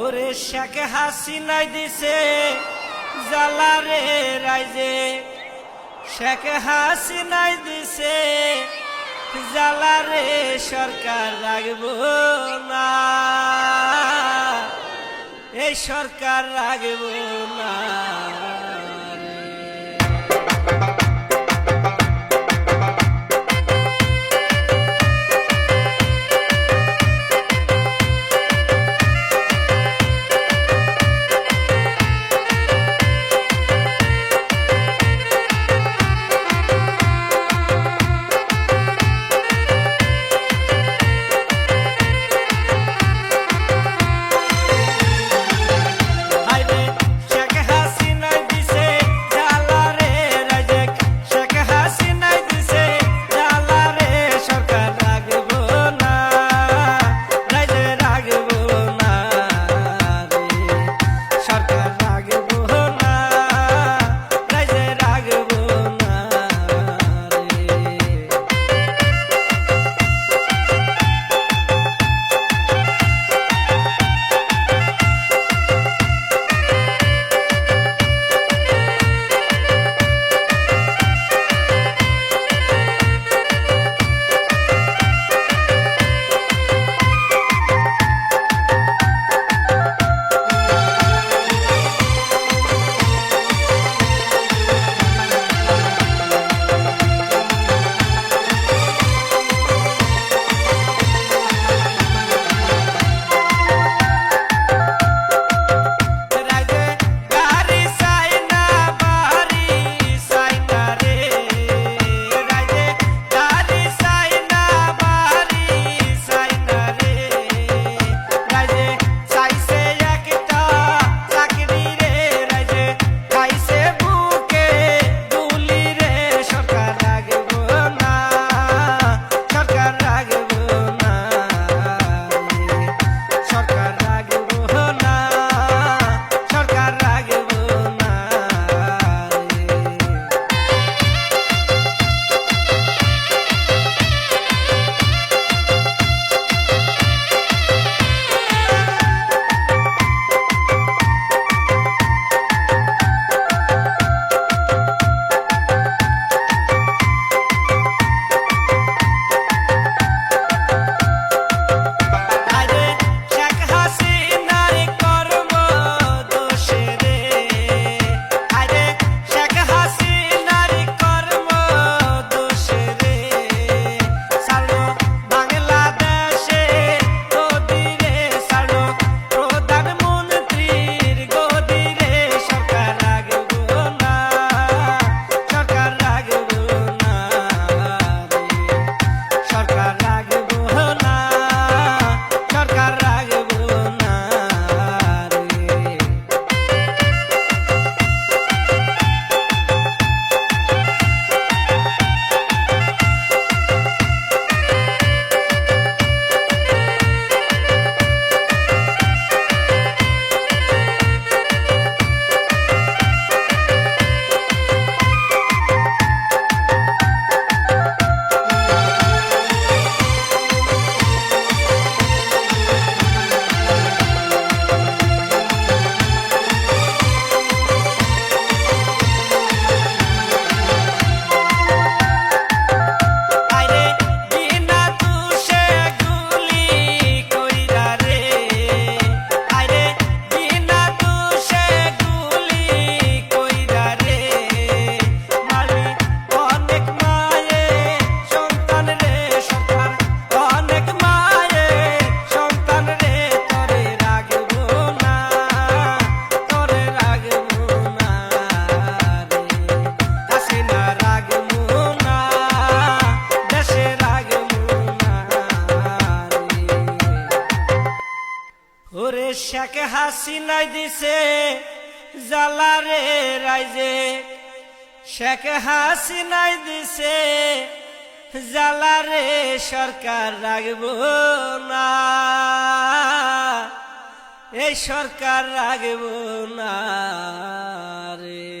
ওরে শেখ হাসিনাই দিছে জালারে রাইজে। শেখ হাসিনাই দিছে জালারে সরকার রাখব না। এই সরকার রাখব না। শেখ হাসিনাই দিছে জালারে রাইজে। শেখ হাসিনাই দিছে জালারে সরকার রাখব না। এই সরকার রাখব না রে।